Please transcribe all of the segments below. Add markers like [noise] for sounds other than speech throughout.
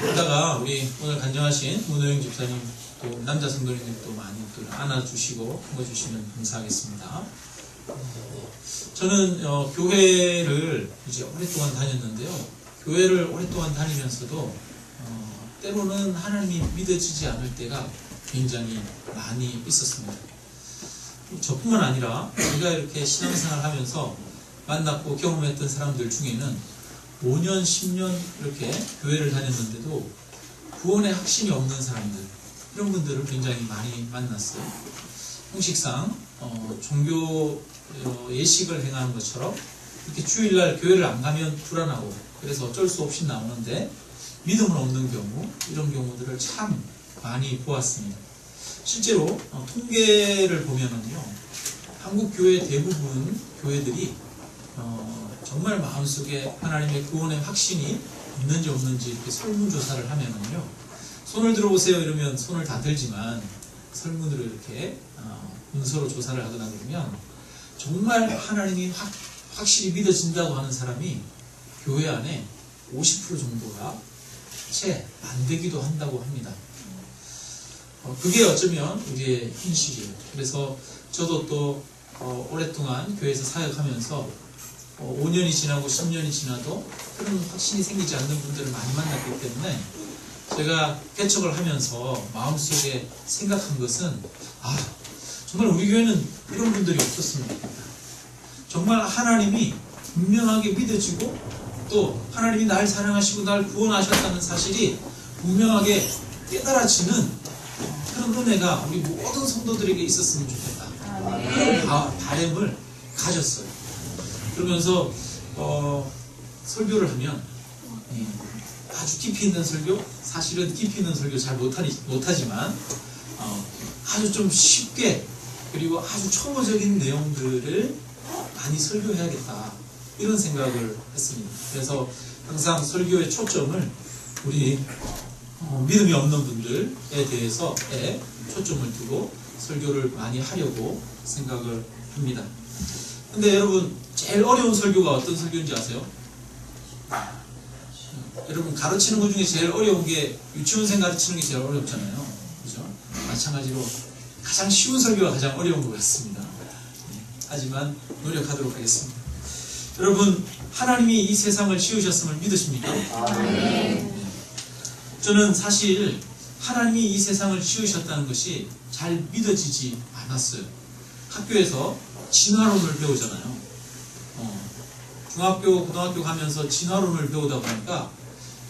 그러다가 우리 오늘 간증하신 문호영 집사님 또 남자 성도님들도 많이 또 안아주시고 품어주시면 감사하겠습니다. 어, 저는 어, 교회를 이제 오랫동안 다녔는데요. 교회를 오랫동안 다니면서도 어, 때로는 하나님이 믿어지지 않을 때가 굉장히 많이 있었습니다. 저뿐만 아니라 우리가 이렇게 신앙생활 하면서 만났고 경험했던 사람들 중에는 5년, 10년 이렇게 교회를 다녔는데도 구원의 확신이 없는 사람들, 이런 분들을 굉장히 많이 만났어요. 형식상 어, 종교 어, 예식을 행하는 것처럼 이렇게 주일날 교회를 안 가면 불안하고 그래서 어쩔 수 없이 나오는데 믿음은 없는 경우 이런 경우들을 참 많이 보았습니다. 실제로 어, 통계를 보면은요 한국 교회 대부분 교회들이 어, 정말 마음속에 하나님의 구원의 확신이 있는지 없는지 이렇게 설문조사를 하면은요 손을 들어보세요 이러면 손을 다 들지만 설문으로 이렇게 어, 문서로 조사를 하거나 그러면 정말 하나님이 확, 확실히 믿어진다고 하는 사람이 교회 안에 50% 정도가 채 안 되기도 한다고 합니다. 어, 그게 어쩌면 우리의 현실이에요. 그래서 저도 또 어, 오랫동안 교회에서 사역하면서 어, 5년이 지나고 10년이 지나도 그런 확신이 생기지 않는 분들을 많이 만났기 때문에 제가 개척을 하면서 마음속에 생각한 것은 아 정말 우리 교회는 이런 분들이 좋겠다. 정말 하나님이 분명하게 믿어지고 또 하나님이 날 사랑하시고 날 구원하셨다는 사실이 분명하게 깨달아지는 그런 은혜가 우리 모든 성도들에게 있었으면 좋겠다. 그런 바, 바램을 가졌어요. 그러면서 어, 설교를 하면 예, 아주 깊이 있는 설교, 사실은 깊이 있는 설교 잘 못하니, 못하지만 어, 아주 좀 쉽게 그리고 아주 초보적인 내용들을 많이 설교해야겠다 이런 생각을 했습니다. 그래서 항상 설교의 초점을 우리 어, 믿음이 없는 분들에 대해서 에 초점을 두고 설교를 많이 하려고 생각을 합니다. 근데 여러분 제일 어려운 설교가 어떤 설교인지 아세요? 여러분 가르치는 것 중에 제일 어려운 게 유치원생 가르치는 게 제일 어렵잖아요. 그죠? 마찬가지로 가장 쉬운 설교가 가장 어려운 것 같습니다. 네, 하지만 노력하도록 하겠습니다. 여러분 하나님이 이 세상을 지으셨음을 믿으십니까? 네. 저는 사실 하나님이 이 세상을 지으셨다는 것이 잘 믿어지지 않았어요. 학교에서 진화론을 배우잖아요. 어, 중학교, 고등학교 가면서 진화론을 배우다 보니까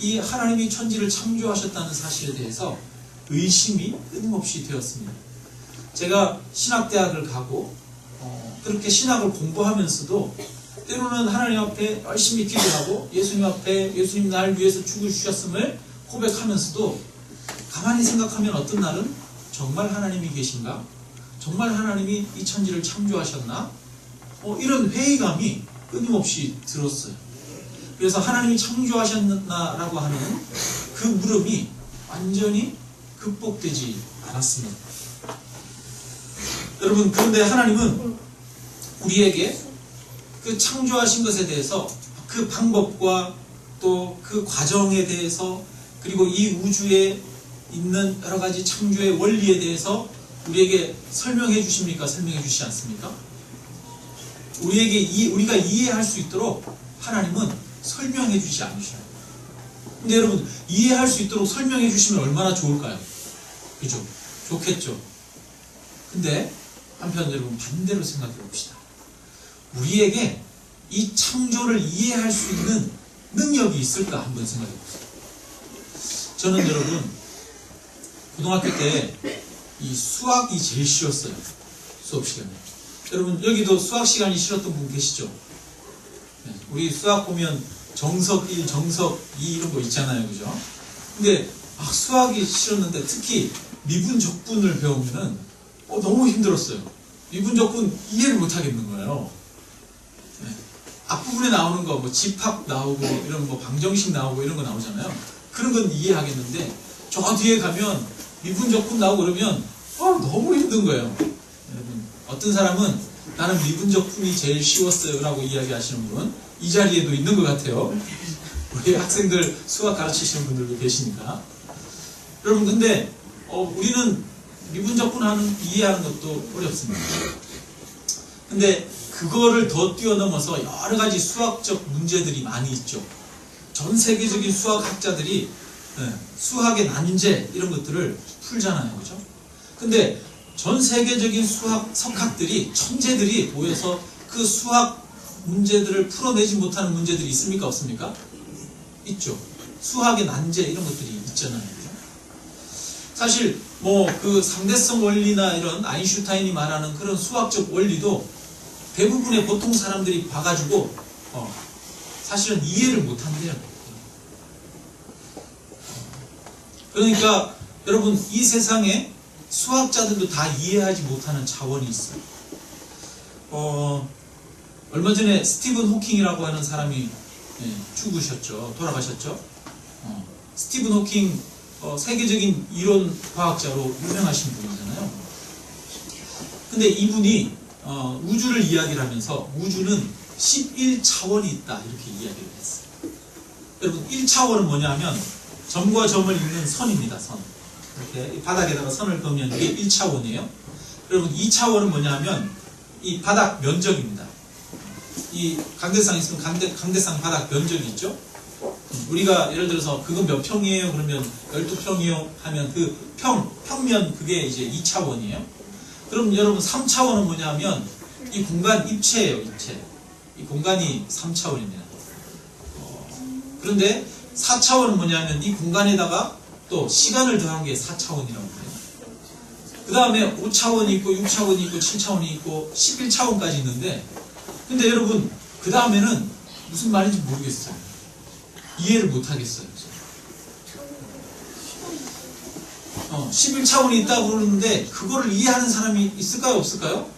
이 하나님이 천지를 창조하셨다는 사실에 대해서 의심이 끊임없이 되었습니다. 제가 신학대학을 가고 어, 그렇게 신학을 공부하면서도 때로는 하나님 앞에 열심히 기도하고 예수님 앞에 예수님 날 위해서 죽으셨음을 고백하면서도 가만히 생각하면 어떤 날은 정말 하나님이 계신가? 정말 하나님이 이 천지를 창조하셨나? 어, 이런 회의감이 끊임없이 들었어요. 그래서 하나님이 창조하셨나라고 하는 그 물음이 완전히 극복되지 않았습니다. 여러분, 그런데 하나님은 우리에게 그 창조하신 것에 대해서 그 방법과 또 그 과정에 대해서 그리고 이 우주에 있는 여러 가지 창조의 원리에 대해서 우리에게 설명해 주십니까? 설명해 주시지 않습니까? 우리에게 이, 우리가 이해할 수 있도록 하나님은 설명해 주시지 않으셔요. 근데 여러분, 이해할 수 있도록 설명해 주시면 얼마나 좋을까요? 그죠? 좋겠죠? 근데 한편 여러분 반대로 생각해 봅시다. 우리에게 이 창조를 이해할 수 있는 능력이 있을까 한번 생각해 보세요. 저는 여러분 고등학교 때 이 수학이 제일 쉬웠어요. 수업 시간에. 여러분 여기도 수학 시간이 싫었던 분 계시죠? 네, 우리 수학 보면 정석 1, 정석 2 이런 거 있잖아요. 그죠? 근데 아, 수학이 싫었는데 특히 미분 적분을 배우면은 어, 너무 힘들었어요. 미분 적분 이해를 못 하겠는 거예요. 네. 앞부분에 나오는 거, 뭐 집합 나오고 이런 뭐 방정식 나오고 이런 거 나오잖아요. 그런 건 이해하겠는데 저 뒤에 가면 미분 적분 나오고 그러면 어, 너무 힘든 거예요. 어떤 사람은 나는 미분 적분이 제일 쉬웠어요 라고 이야기하시는 분이 자리에도 있는 것 같아요. 우리 학생들 수학 가르치시는 분들도 계시니까. 여러분 근데 어, 우리는 미분적분 하는 이해하는 것도 어렵습니다. 근데 그거를 더 뛰어넘어서 여러 가지 수학적 문제들이 많이 있죠. 전 세계적인 수학학자들이 예, 수학의 난제 이런 것들을 풀잖아요, 그죠? 근데 전 세계적인 수학 석학들이 천재들이 모여서 그 수학 문제들을 풀어내지 못하는 문제들이 있습니까, 없습니까? 있죠. 수학의 난제 이런 것들이 있잖아요. 사실 뭐 그 상대성 원리나 이런 아인슈타인이 말하는 그런 수학적 원리도 대부분의 보통 사람들이 봐가지고 어, 사실은 이해를 못한대요. 그러니까 여러분 이 세상에 수학자들도 다 이해하지 못하는 자원이 있어요. 어, 얼마 전에 스티븐 호킹이라고 하는 사람이 예, 죽으셨죠. 돌아가셨죠. 어, 스티븐 호킹 어, 세계적인 이론 과학자로 유명하신 분이잖아요. 근데 이분이 어, 우주를 이야기를 하면서 우주는 11차원이 있다 이렇게 이야기를 했어요. 여러분 1차원은 뭐냐면 점과 점을 잇는 선입니다. 선. 이렇게 이 바닥에다가 선을 그으면 이게 1차원이에요. 여러분 2차원은 뭐냐면 이 바닥 면적입니다. 이 강대상 있으면 강대, 강대상 바닥 면적이 있죠. 우리가 예를 들어서 그건 몇 평이에요? 그러면 12평이요? 하면 그 평, 평면 그게 이제 2차원이에요. 그럼 여러분 3차원은 뭐냐면 이 공간 입체예요, 입체. 이 공간이 3차원입니다. 그런데 4차원은 뭐냐면 이 공간에다가 또 시간을 더한 게 4차원이라고 해요. 그 다음에 5차원이 있고 6차원이 있고 7차원이 있고 11차원까지 있는데 근데 여러분 그 다음에는 무슨 말인지 모르겠어요. 이해를 못 하겠어요. 어, 11차원이 있다고 그러는데 그거를 이해하는 사람이 있을까요? 없을까요?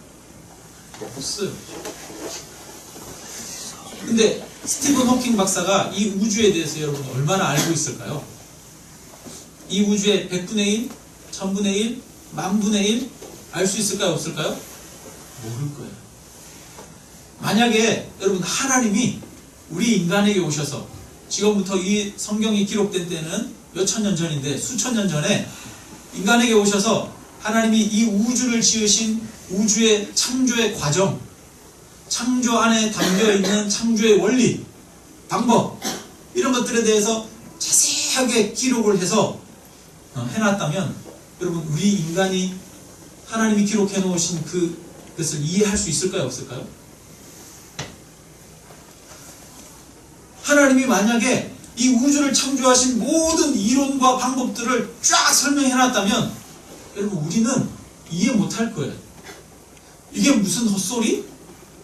없어요. 근데 스티븐 호킹 박사가 이 우주에 대해서 여러분 얼마나 알고 있을까요? 이 우주의 100분의 1, 1000분의 1, 만분의 1 알 수 있을까요? 없을까요? 모를 거예요. 만약에 여러분 하나님이 우리 인간에게 오셔서 지금부터 이 성경이 기록된 때는 몇 천 년 전인데 수천 년 전에 인간에게 오셔서 하나님이 이 우주를 지으신 우주의 창조의 과정, 창조 안에 담겨 있는 창조의 원리, 방법 이런 것들에 대해서 자세하게 기록을 해서 어, 해놨다면 여러분 우리 인간이 하나님이 기록해 놓으신 그 것을 이해할 수 있을까요 없을까요? 하나님이 만약에 이 우주를 창조하신 모든 이론과 방법들을 쫙 설명해 놨다면 여러분 우리는 이해 못할 거예요. 이게 무슨 헛소리?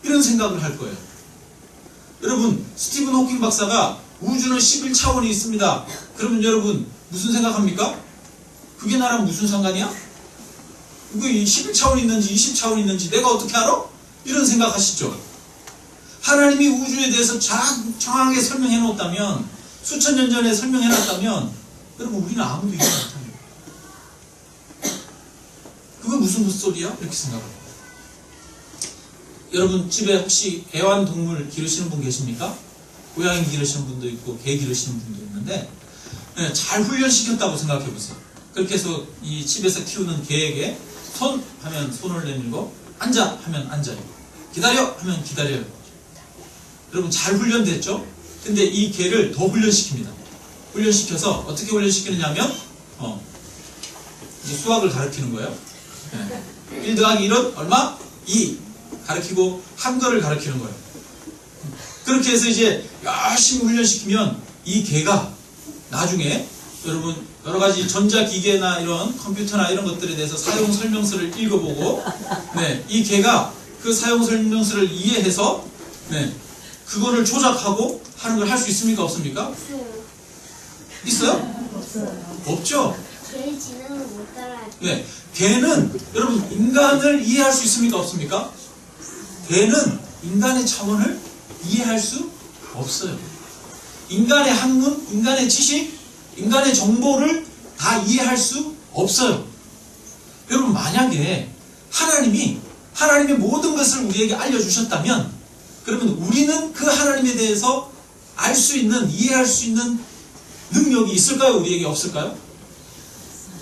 이런 생각을 할 거예요. 여러분 스티븐 호킹 박사가 우주는 11차원이 있습니다. 그러면 여러분 무슨 생각합니까? 그게 나랑 무슨 상관이야? 그게 11차원 있는지 20차원 있는지 내가 어떻게 알아? 이런 생각하시죠. 하나님이 우주에 대해서 장- 정확하게 설명해 놓았다면 수천 년 전에 설명해 놨다면 여러분 우리는 아무도 이해 못합니다. 그거 무슨 헛소리야? 이렇게 생각합니다. 여러분 집에 혹시 애완동물 기르시는 분 계십니까? 고양이 기르시는 분도 있고 개 기르시는 분도 있는데 네, 잘 훈련시켰다고 생각해 보세요. 그렇게 해서 이 집에서 키우는 개에게 손 하면 손을 내밀고 앉아 하면 앉아요. 기다려 하면 기다려요. 여러분 잘 훈련됐죠? 근데 이 개를 더 훈련시킵니다. 훈련시켜서 어떻게 훈련시키느냐면 어, 이제 수학을 가르치는 거예요. 네. 1 더하기 1은 얼마? 2 가르치고 한글을 가르치는 거예요. 그렇게 해서 이제 열심히 훈련시키면 이 개가 나중에 여러분 여러 가지 전자기계나 이런 컴퓨터나 이런 것들에 대해서 사용 설명서를 읽어보고 네, 이 개가 그 사용 설명서를 이해해서 네, 그거를 조작하고 하는 걸 할 수 있습니까 없습니까? 있어요? 없어요. 없죠. 제 지능을 못 따라할 네, 개는 여러분 인간을 이해할 수 있습니까 없습니까? 개는 인간의 차원을 이해할 수 없어요. 인간의 학문, 인간의 지식, 인간의 정보를 다 이해할 수 없어요. 여러분 만약에 하나님이 하나님의 모든 것을 우리에게 알려주셨다면 그러면 우리는 그 하나님에 대해서 알 수 있는, 이해할 수 있는 능력이 있을까요? 우리에게 없을까요?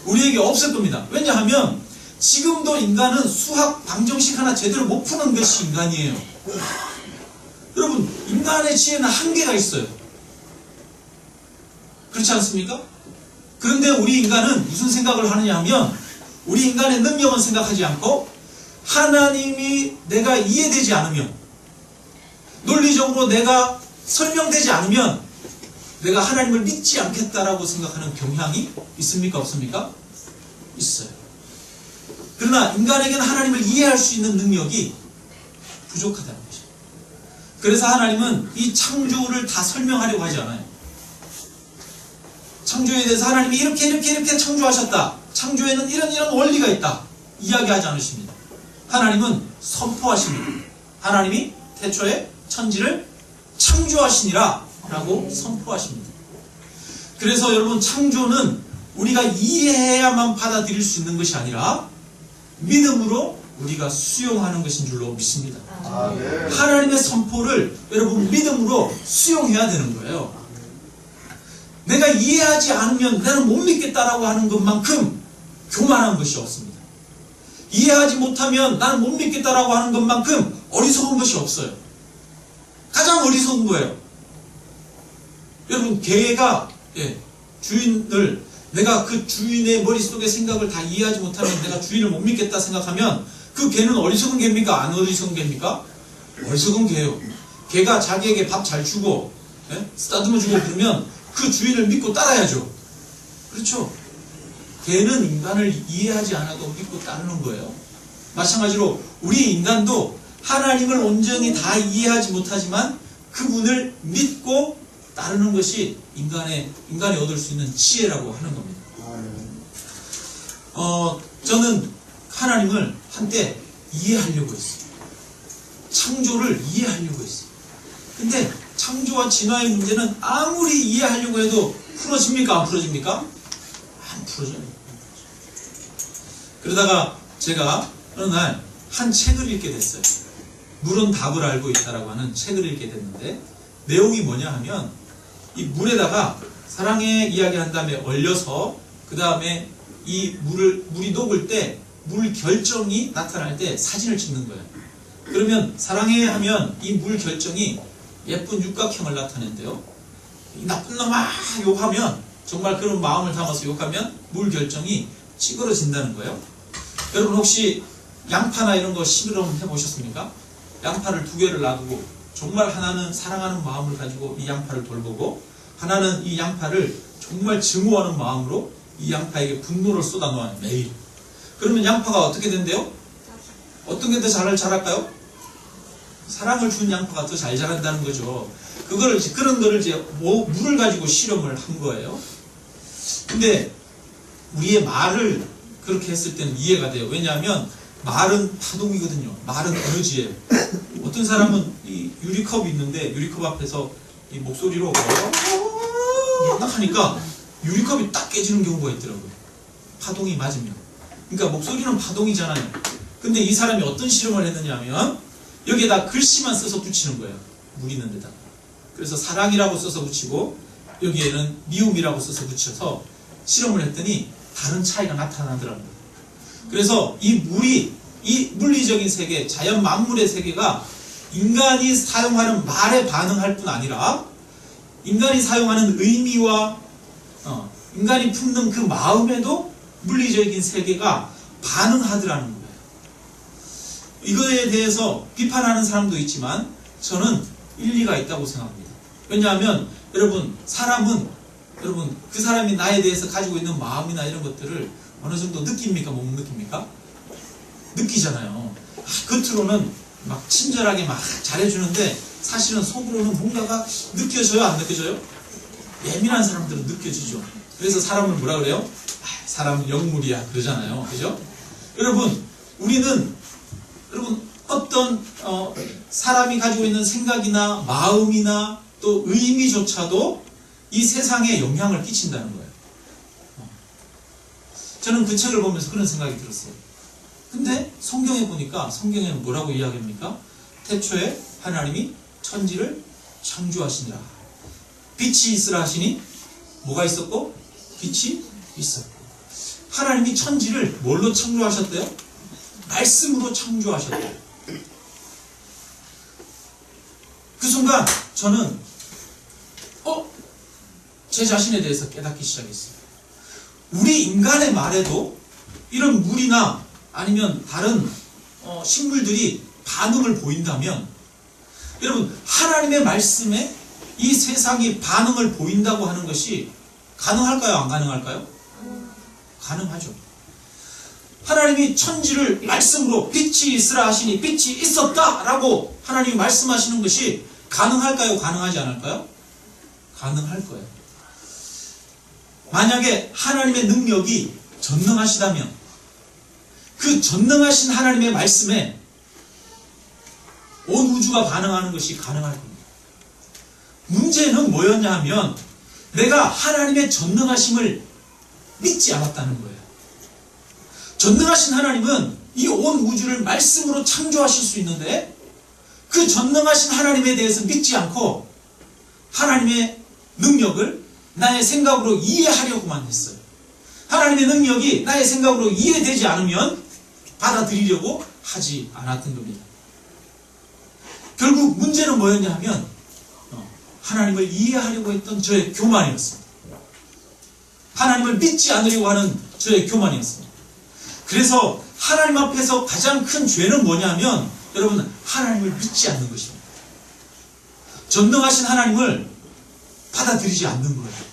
우리에게 없을 겁니다. 왜냐하면 지금도 인간은 수학 방정식 하나 제대로 못 푸는 것이 인간이에요. 여러분, 인간의 지혜는 한계가 있어요. 그렇지 않습니까? 그런데 우리 인간은 무슨 생각을 하느냐 하면 우리 인간의 능력은 생각하지 않고 하나님이 내가 이해되지 않으면 논리적으로 내가 설명되지 않으면 내가 하나님을 믿지 않겠다라고 생각하는 경향이 있습니까? 없습니까? 있어요. 그러나 인간에게는 하나님을 이해할 수 있는 능력이 부족하다는 거죠. 그래서 하나님은 이 창조를 다 설명하려고 하지 않아요. 창조에 대해서 하나님이 이렇게 이렇게 이렇게 창조하셨다. 창조에는 이런 이런 원리가 있다. 이야기하지 않으십니다. 하나님은 선포하십니다. 하나님이 태초에 천지를 창조하시니라 라고 선포하십니다. 그래서 여러분 창조는 우리가 이해해야만 받아들일 수 있는 것이 아니라 믿음으로 우리가 수용하는 것인 줄로 믿습니다. 아멘. 하나님의 선포를 여러분 믿음으로 수용해야 되는 거예요. 내가 이해하지 않으면 나는 못 믿겠다라고 하는 것만큼 교만한 것이 없습니다. 이해하지 못하면 나는 못 믿겠다라고 하는 것만큼 어리석은 것이 없어요. 가장 어리석은 거예요. 여러분 개가 예, 주인을 내가 그 주인의 머릿속의 생각을 다 이해하지 못하면 내가 주인을 못 믿겠다 생각하면 그 개는 어리석은 개입니까? 안 어리석은 개입니까? 어리석은 개예요. 개가 자기에게 밥 잘 주고 예? 쓰다듬어 주고 그러면 그 주인을 믿고 따라야죠. 그렇죠? 개는 인간을 이해하지 않아도 믿고 따르는 거예요. 마찬가지로 우리 인간도 하나님을 온전히 다 이해하지 못하지만 그분을 믿고 따르는 것이 인간의 인간이 얻을 수 있는 지혜라고 하는 겁니다. 어, 저는 하나님을 한때 이해하려고 했어요. 창조를 이해하려고 했어요. 근데 창조와 진화의 문제는 아무리 이해하려고 해도 풀어집니까? 안 풀어집니까? 안 풀어져요. 그러다가 제가 어느 날 한 책을 읽게 됐어요. 물은 답을 알고 있다라고 하는 책을 읽게 됐는데 내용이 뭐냐 하면 이 물에다가 사랑의 이야기 한 다음에 얼려서 그 다음에 이 물을 물이 녹을 때 물 결정이 나타날 때 사진을 찍는 거예요. 그러면 사랑해 하면 이 물 결정이 예쁜 육각형을 나타낸대요. 이 나쁜 놈아 욕하면 정말 그런 마음을 담아서 욕하면 물 결정이 찌그러진다는 거예요. 여러분 혹시 양파나 이런 거 실험 해보셨습니까? 양파를 두 개를 놔두고 정말 하나는 사랑하는 마음을 가지고 이 양파를 돌보고 하나는 이 양파를 정말 증오하는 마음으로 이 양파에게 분노를 쏟아놓아요 매일. 그러면 양파가 어떻게 된대요? 어떤 게 더 잘 자랄까요? 사랑을 준 양파가 더 잘 자란다는 거죠. 그거를 그런 거를 이제 뭐- 물을 가지고 실험을 한 거예요. 근데 우리의 말을 그렇게 했을 때는 이해가 돼요. 왜냐하면 말은 파동이거든요. 말은 에너지예요. 어떤 사람은 이 유리컵이 있는데 유리컵 앞에서 이 목소리로 딱 하니까 유리컵이 딱 깨지는 경우가 있더라고요. 파동이 맞으면. 그러니까 목소리는 파동이잖아요. 근데 이 사람이 어떤 실험을 했느냐 하면 여기에다 글씨만 써서 붙이는 거예요. 물 있는 데다. 그래서 사랑이라고 써서 붙이고 여기에는 미움이라고 써서 붙여서 실험을 했더니 다른 차이가 나타나더라고요. 그래서 이 물이 이 물리적인 세계, 자연 만물의 세계가 인간이 사용하는 말에 반응할 뿐 아니라 인간이 사용하는 의미와 어, 인간이 품는 그 마음에도 물리적인 세계가 반응하더라는 거예요. 이거에 대해서 비판하는 사람도 있지만 저는 일리가 있다고 생각합니다. 왜냐하면 여러분 사람은 여러분 그 사람이 나에 대해서 가지고 있는 마음이나 이런 것들을 어느 정도 느낍니까 못 느낍니까? 느끼잖아요. 아, 겉으로는 막 친절하게 막 잘해주는데 사실은 속으로는 뭔가가 느껴져요 안 느껴져요? 예민한 사람들은 느껴지죠. 그래서 사람을 뭐라 그래요? 아, 사람은 영물이야 그러잖아요. 그죠? 여러분 우리는 여러분 어떤 어, 사람이 가지고 있는 생각이나 마음이나 또 의미조차도 이 세상에 영향을 끼친다는 거예요. 어. 저는 그 책을 보면서 그런 생각이 들었어요. 근데 성경에 보니까 성경에는 뭐라고 이야기합니까? 태초에 하나님이 천지를 창조하시니라. 빛이 있으라 하시니 뭐가 있었고 빛이 있었고 하나님이 천지를 뭘로 창조하셨대요? 말씀으로 창조하셨대요. 그 순간 저는 어? 제 자신에 대해서 깨닫기 시작했어요. 우리 인간의 말에도 이런 물이나 아니면 다른 어, 식물들이 반응을 보인다면 여러분 하나님의 말씀에 이 세상이 반응을 보인다고 하는 것이 가능할까요? 안 가능할까요? 가능하죠. 하나님이 천지를 말씀으로 빛이 있으라 하시니 빛이 있었다라고 하나님이 말씀하시는 것이 가능할까요? 가능하지 않을까요? 가능할 거예요. 만약에 하나님의 능력이 전능하시다면 그 전능하신 하나님의 말씀에 온 우주가 반응하는 것이 가능할 겁니다. 문제는 뭐였냐 하면 내가 하나님의 전능하심을 믿지 않았다는 거예요. 전능하신 하나님은 이 온 우주를 말씀으로 창조하실 수 있는데 그 전능하신 하나님에 대해서 믿지 않고 하나님의 능력을 나의 생각으로 이해하려고만 했어요. 하나님의 능력이 나의 생각으로 이해되지 않으면 받아들이려고 하지 않았던 겁니다. 결국 문제는 뭐였냐 하면 어, 하나님을 이해하려고 했던 저의 교만이었습니다. 하나님을 믿지 않으려고 하는 저의 교만이었습니다. 그래서 하나님 앞에서 가장 큰 죄는 뭐냐 하면 여러분 하나님을 믿지 않는 것입니다. 전능하신 하나님을 받아들이지 않는 거예요.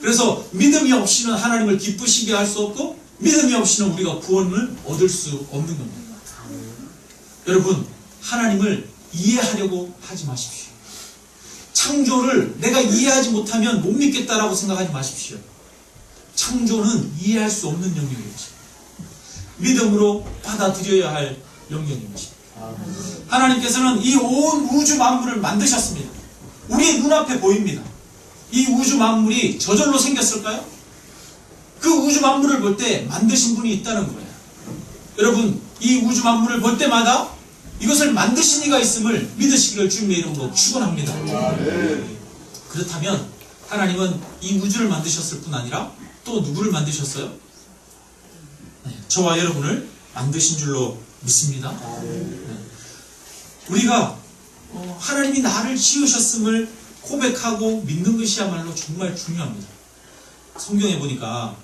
그래서 믿음이 없이는 하나님을 기쁘시게 할 수 없고 믿음이 없이는 우리가 구원을 얻을 수 없는 겁니다. 여러분 하나님을 이해하려고 하지 마십시오. 창조를 내가 이해하지 못하면 못 믿겠다라고 생각하지 마십시오. 창조는 이해할 수 없는 영역입니다. 믿음으로 받아들여야 할 영역입니다. 하나님께서는 이 온 우주 만물을 만드셨습니다. 우리의 눈앞에 보입니다. 이 우주 만물이 저절로 생겼을까요? 그 우주 만물을 볼 때 만드신 분이 있다는 거예요. 여러분, 이 우주 만물을 볼 때마다 이것을 만드신 이가 있음을 믿으시기를 주님의 이름으로 축원합니다. 그렇다면 하나님은 이 우주를 만드셨을 뿐 아니라 또 누구를 만드셨어요? 네, 저와 여러분을 만드신 줄로 믿습니다. 네. 우리가 어, 하나님이 나를 지으셨음을 고백하고 믿는 것이야말로 정말 중요합니다. 성경에 보니까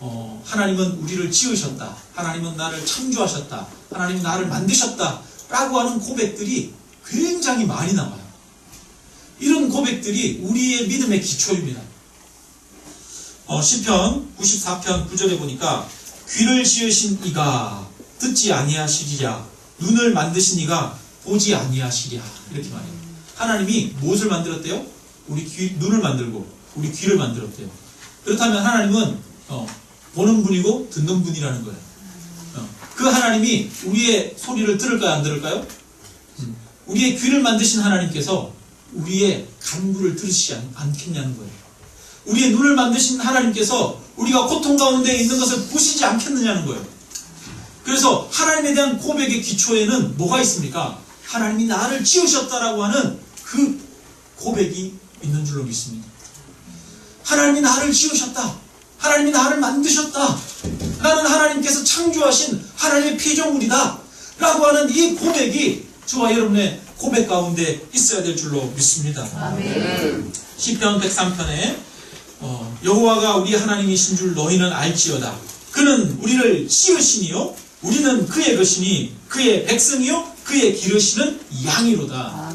어, 하나님은 우리를 지으셨다. 하나님은 나를 창조하셨다. 하나님은 나를 만드셨다. 라고 하는 고백들이 굉장히 많이 나와요. 이런 고백들이 우리의 믿음의 기초입니다. 어, 시편 94편 9절에 보니까 귀를 지으신 이가 듣지 아니하시리랴 눈을 만드신 이가 보지 아니하시랴 이렇게 말해요. 하나님이 무엇을 만들었대요? 우리 귀, 눈을 만들고 우리 귀를 만들었대요. 그렇다면 하나님은 어, 보는 분이고 듣는 분이라는 거예요. 어, 그 하나님이 우리의 소리를 들을까요? 안 들을까요? 음, 우리의 귀를 만드신 하나님께서 우리의 간구를 들으시지 않, 않겠냐는 거예요. 우리의 눈을 만드신 하나님께서 우리가 고통 가운데 있는 것을 보시지 않겠느냐는 거예요. 그래서 하나님에 대한 고백의 기초에는 뭐가 있습니까? 하나님이 나를 지으셨다라고 하는 그 고백이 있는 줄로 믿습니다. 하나님이 나를 지으셨다. 하나님이 나를 만드셨다. 나는 하나님께서 창조하신 하나님의 피조물이다. 라고 하는 이 고백이 저와 여러분의 고백 가운데 있어야 될 줄로 믿습니다. 시편 103편에 어, 여호와가 우리 하나님이신 줄 너희는 알지어다. 그는 우리를 지으시니요 우리는 그의 것이니 그의 백성이요 그의 기르시는 양이로다.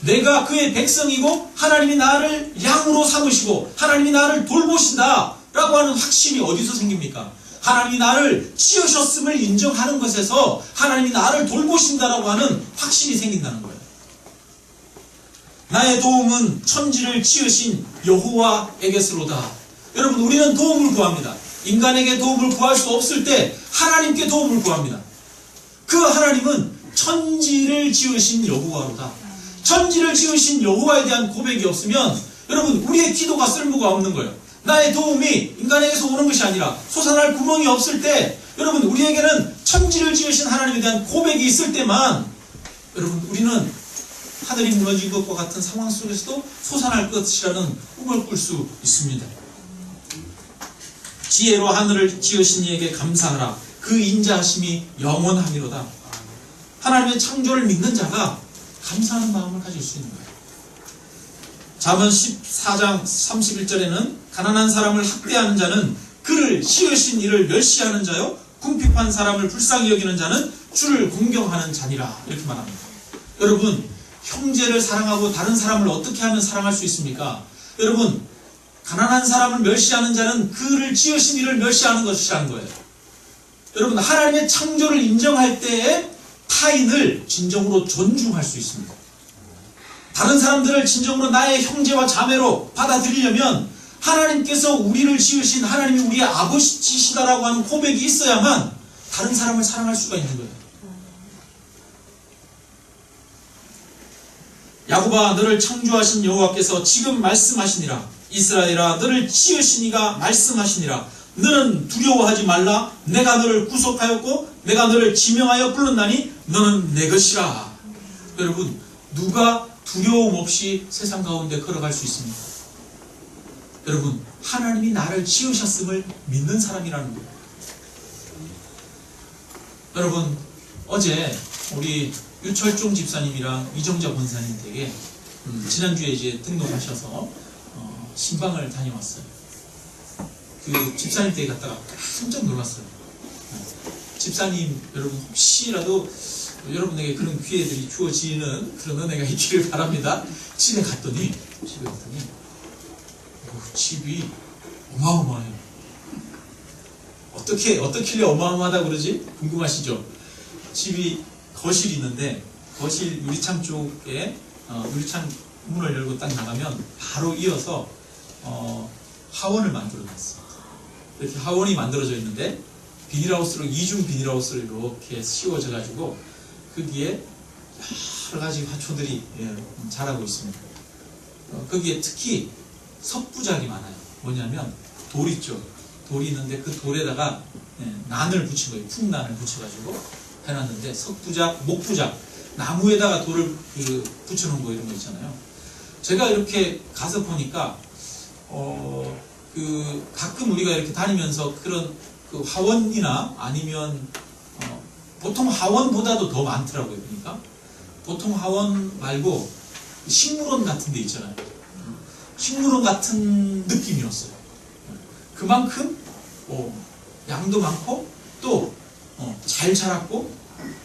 내가 그의 백성이고 하나님이 나를 양으로 삼으시고 하나님이 나를 돌보신다 라고 하는 확신이 어디서 생깁니까? 하나님이 나를 지으셨음을 인정하는 것에서 하나님이 나를 돌보신다라고 하는 확신이 생긴다는 거예요. 나의 도움은 천지를 지으신 여호와에게서로다. 여러분 우리는 도움을 구합니다. 인간에게 도움을 구할 수 없을 때 하나님께 도움을 구합니다. 그 하나님은 천지를 지으신 여호와로다. 천지를 지으신 여호와에 대한 고백이 없으면 여러분 우리의 기도가 쓸모가 없는 거예요. 나의 도움이 인간에게서 오는 것이 아니라 솟아날 구멍이 없을 때 여러분 우리에게는 천지를 지으신 하나님에 대한 고백이 있을 때만 여러분 우리는 하늘이 무너진 것과 같은 상황 속에서도 솟아날 것이라는 꿈을 꿀 수 있습니다. 지혜로 하늘을 지으신 이에게 감사하라. 그 인자하심이 영원하미로다. 하나님의 창조를 믿는 자가 감사하는 마음을 가질 수 있는 거예요. 잠언 14장 31절에는 가난한 사람을 학대하는 자는 그를 씌우신 이를 멸시하는 자요 궁핍한 사람을 불쌍히 여기는 자는 주를 공경하는 자니라 이렇게 말합니다. 여러분 형제를 사랑하고 다른 사람을 어떻게 하면 사랑할 수 있습니까? 여러분 가난한 사람을 멸시하는 자는 그를 지으신 이를 멸시하는 것이라는 거예요. 여러분 하나님의 창조를 인정할 때에 타인을 진정으로 존중할 수 있습니다. 다른 사람들을 진정으로 나의 형제와 자매로 받아들이려면 하나님께서 우리를 지으신 하나님이 우리의 아버지시다라고 하는 고백이 있어야만 다른 사람을 사랑할 수가 있는 거예요. 야곱아 너를 창조하신 여호와께서 지금 말씀하시니라. 이스라엘아 너를 지으신 이가 말씀하시니라. 너는 두려워하지 말라. 내가 너를 구속하였고 내가 너를 지명하여 불렀나니 너는 내 것이라. 여러분 누가 두려움 없이 세상 가운데 걸어갈 수 있습니까? 여러분 하나님이 나를 지으셨음을 믿는 사람이라는 거예요 여러분 어제 우리 유철종 집사님이랑 이정자 권사님 댁에 음, 지난주에 이제 등록하셔서 어, 신방을 다녀왔어요. 그 집사님 댁에 갔다가 깜짝 놀랐어요. 네. 집사님 여러분 혹시라도 여러분에게 그런 기회들이 주어지는 그런 은혜가 있기를 바랍니다. 집에 갔더니 집에 갔더니 어, 집이 어마어마해요. 어떻게 어떻길래 어마어마하다 그러지? 궁금하시죠? 집이 거실이 있는데 거실 유리창 쪽에 어, 유리창 문을 열고 딱 나가면 바로 이어서 어, 하원을 만들어 놨어요. 이렇게 하원이 만들어져 있는데 비닐하우스로 이중 비닐하우스를 이렇게 씌워져 가지고 거기에 여러 가지 화초들이 예, 자라고 있습니다. 어, 거기에 특히 석부작이 많아요. 뭐냐면 돌 있죠. 돌이 있는데 그 돌에다가 예, 난을 붙인 거예요. 풍난을 붙여가지고 해놨는데 석부작, 목부작, 나무에다가 돌을 그 붙여놓은 거 이런 거 있잖아요. 제가 이렇게 가서 보니까 어, 그 가끔 우리가 이렇게 다니면서 그런 그 하원이나 아니면 어, 보통 하원보다도 더 많더라고요. 그러니까 보통 하원 말고 식물원 같은 데 있잖아요. 식물원 같은 느낌이었어요. 그만큼 어, 양도 많고 또 어, 잘 자랐고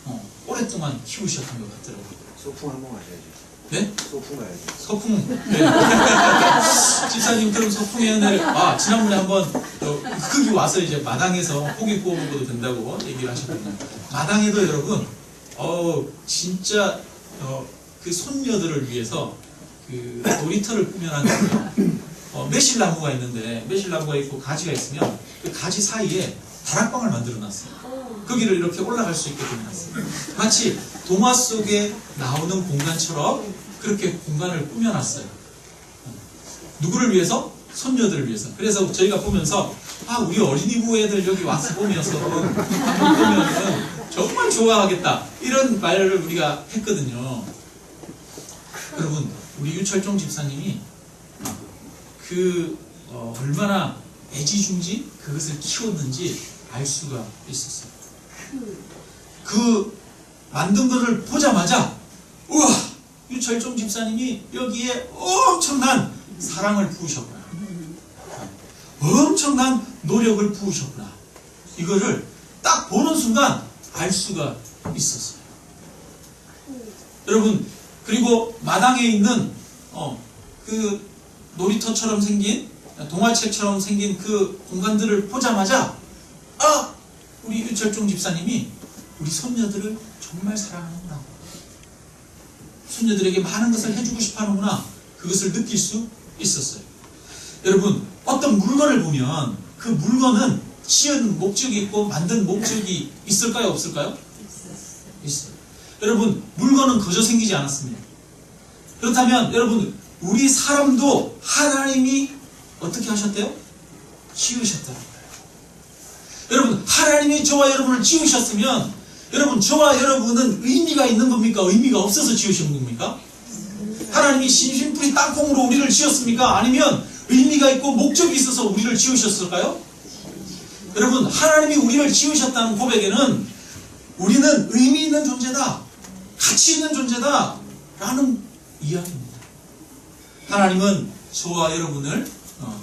어, 오랫동안 키우셨던 것 같더라고요. 소풍 한번 가셔야죠. 네? 소풍 가야죠. 서풍. 네. [laughs] 집사님 그럼 서풍의 은혜를 아 지난번에 한번 어, 거기 와서 이제 마당에서 고기 구워 먹어도 된다고 얘기를 하셨거든요. 마당에도 여러분 어 진짜 어, 그 손녀들을 위해서 그 놀이터를 꾸며놨는데요. 어, 매실나무가 있는데 매실나무가 있고 가지가 있으면 그 가지 사이에 다락방을 만들어 놨어요. 거기를 이렇게 올라갈 수 있게 해놨어요. 마치 동화 속에 나오는 공간처럼 그렇게 공간을 꾸며놨어요. 누구를 위해서? 손녀들을 위해서. 그래서 저희가 보면서 아 우리 어린이부 애들 여기 와서 보면서 한번 보면은 정말 좋아하겠다 이런 말을 우리가 했거든요. 여러분 우리 유철종 집사님이 그 어, 얼마나 애지중지 그것을 키웠는지 알 수가 있었어요. 그 만든 것을 보자마자 우와 유철종 집사님이 여기에 엄청난 사랑을 부으셨구나. 엄청난 노력을 부으셨구나. 이거를 딱 보는 순간 알 수가 있었어요. 여러분 그리고 마당에 있는 어, 그 놀이터처럼 생긴 동화책처럼 생긴 그 공간들을 보자마자 아 우리 유철종 집사님이 우리 손녀들을 정말 사랑하는구나. 손녀들에게 많은 것을 해주고 싶어 하는구나. 그것을 느낄 수 있었어요. 여러분, 어떤 물건을 보면 그 물건은 지은 목적이 있고 만든 목적이 있을까요? 없을까요? 있어요. 여러분, 물건은 거저 생기지 않았습니다. 그렇다면 여러분, 우리 사람도 하나님이 어떻게 하셨대요? 여러분, 하나님이 저와 여러분을 지으셨으면 여러분, 저와 여러분은 의미가 있는 겁니까? 의미가 없어서 지으신 겁니까? 하나님이 심심풀이 땅콩으로 우리를 지었습니까? 아니면 의미가 있고 목적이 있어서 우리를 지으셨을까요? 여러분, 하나님이 우리를 지으셨다는 고백에는 우리는 의미 있는 존재다, 가치 있는 존재다, 라는 이야기입니다. 하나님은 저와 여러분을 어,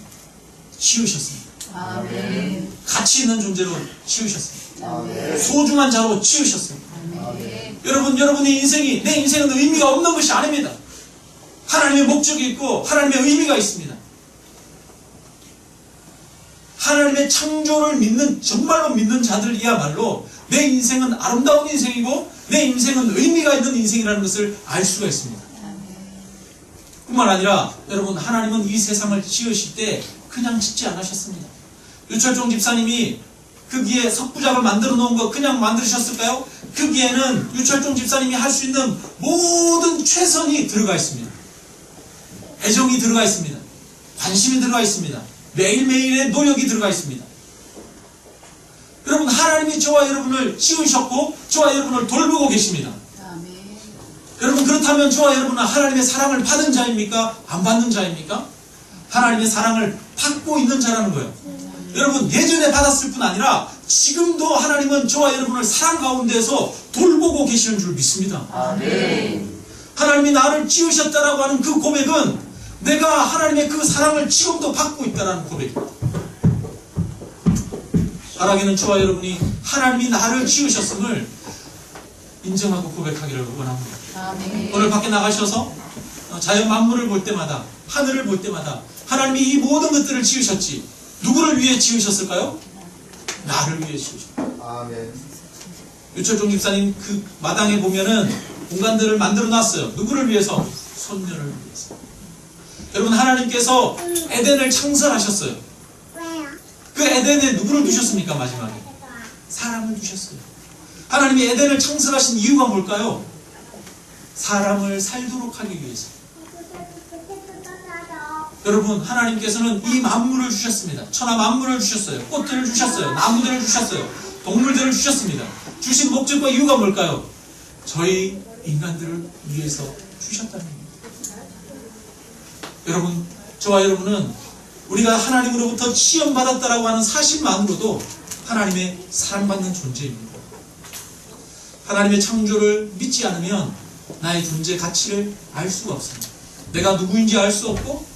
지으셨습니다. 아멘. 가치 있는 존재로. 아멘. 소중한 자로. 아멘. 여러분, 여러분의 인생이, 내 인생은 의미가 없는 것이 아닙니다. 하나님의 목적이 있고, 하나님의 의미가 있습니다. 하나님의 창조를 믿는, 정말로 믿는 자들이야말로 내 인생은 아름다운 인생이고, 내 인생은 의미가 있는 인생이라는 것을 알 수가 있습니다. 뿐만 아니라, 여러분, 하나님은 이 세상을 지으실 때 그냥 짓지 않으셨습니다. 유철종 집사님이 거기에 석부작을 만들어 놓은 거 그냥 만드셨을까요? 거기에는 유철종 집사님이 할 수 있는 모든 최선이 들어가 있습니다. 애정이 들어가 있습니다. 관심이 들어가 있습니다. 매일매일의 노력이 들어가 있습니다. 여러분, 하나님이 저와 여러분을 지으셨고, 저와 여러분을 돌보고 계십니다. 아멘. 여러분, 그렇다면 저와 여러분은 하나님의 사랑을 받은 자입니까? 안 받는 자입니까? 하나님의 사랑을 받고 있는 자라는 거예요. 여러분, 예전에 받았을 뿐 아니라 지금도 하나님은 저와 여러분을 사랑 가운데서 돌보고 계시는 줄 믿습니다. 아멘. 하나님이 나를 지으셨다라고 하는 그 고백은 내가 하나님의 그 사랑을 지금도 받고 있다라는 고백입니다. 바라기는 저와 여러분이 하나님이 나를 지으셨음을 인정하고 고백하기를 원합니다. 아멘. 오늘 밖에 나가셔서 어, 자연 만물을 볼 때마다 하늘을 볼 때마다 하나님이 이 모든 것들을 지으셨지 누구를 위해 지으셨을까요? 나를 위해 지으셨어요. 아멘. 유철종 집사님 그 마당에 보면은 공간들을 만들어 놨어요. 누구를 위해서? 손녀를 위해서. 여러분 하나님께서 에덴을 창설하셨어요. 왜요? 그 에덴에 누구를 두셨습니까 마지막에? 사람을 두셨어요. 하나님이 에덴을 창설하신 이유가 뭘까요? 사람을 살도록 하기 위해서. 여러분 하나님께서는 이 만물을 주셨습니다. 천하 만물을 주셨어요. 꽃들을 주셨어요. 나무들을 주셨어요. 동물들을 주셨습니다. 주신 목적과 이유가 뭘까요? 저희 인간들을 위해서 주셨다는 겁니다. 여러분 저와 여러분은 우리가 하나님으로부터 시험받았다라고 하는 사실만으로도 하나님의 사랑받는 존재입니다. 하나님의 창조를 믿지 않으면 나의 존재 가치를 알 수가 없습니다. 내가 누구인지 알 수 없고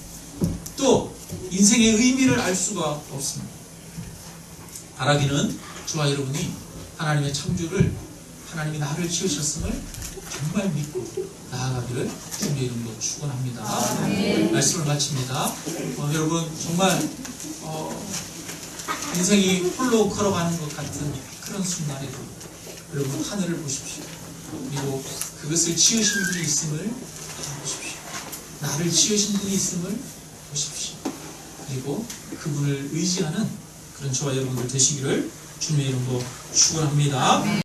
또 인생의 의미를 알 수가 없습니다. 바라기는 저와 여러분이 하나님의 창조를 하나님이 나를 지으셨음을 정말 믿고 나아가기를 주님의 이름으로 축원합니다. 말씀을 마칩니다. 어, 여러분 정말 어, 인생이 홀로 걸어가는 것 같은 그런 순간에도 여러분 하늘을 보십시오. 그리고 그것을 지으신 분이 있음을 보십시오. 나를 지으신 분이 있음을 보십시오. 그리고 그분을 의지하는 그런 저와 여러분들 되시기를 주님의 이름으로 축원합니다.